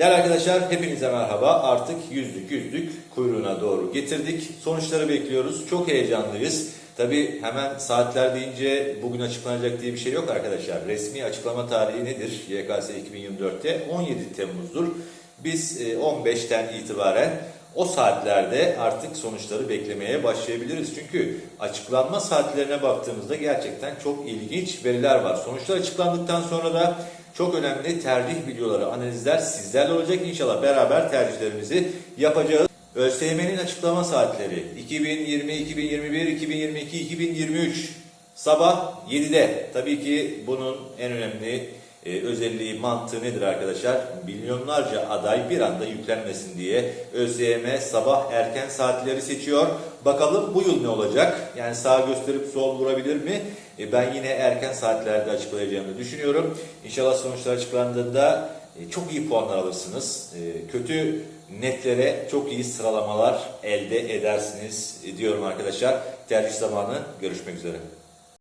Değerli arkadaşlar hepinize merhaba. Artık yüzlük yüzlük kuyruğuna doğru getirdik. Sonuçları bekliyoruz. Çok heyecanlıyız. Tabi hemen saatler deyince bugün açıklanacak diye bir şey yok arkadaşlar. Resmi açıklama tarihi nedir? YKS 2024'te 17 Temmuz'dur. Biz e, 15'ten itibaren o saatlerde artık sonuçları beklemeye başlayabiliriz. Çünkü açıklanma saatlerine baktığımızda gerçekten çok ilginç veriler var. Sonuçlar açıklandıktan sonra da çok önemli tercih videoları, analizler sizlerle olacak. İnşallah beraber tercihlerimizi yapacağız. ÖSYM'nin açıklama saatleri 2020, 2021, 2022, 2023 sabah 7'de. Tabii ki bunun en önemli e, özelliği, mantığı nedir arkadaşlar? Milyonlarca aday bir anda yüklenmesin diye ÖSYM sabah erken saatleri seçiyor. Bakalım bu yıl ne olacak? Yani sağ gösterip sol vurabilir mi? E, ben yine erken saatlerde açıklayacağımı düşünüyorum. İnşallah sonuçlar açıklandığında e, çok iyi puanlar alırsınız. E, kötü netlere çok iyi sıralamalar elde edersiniz diyorum arkadaşlar. Tercih zamanı görüşmek üzere.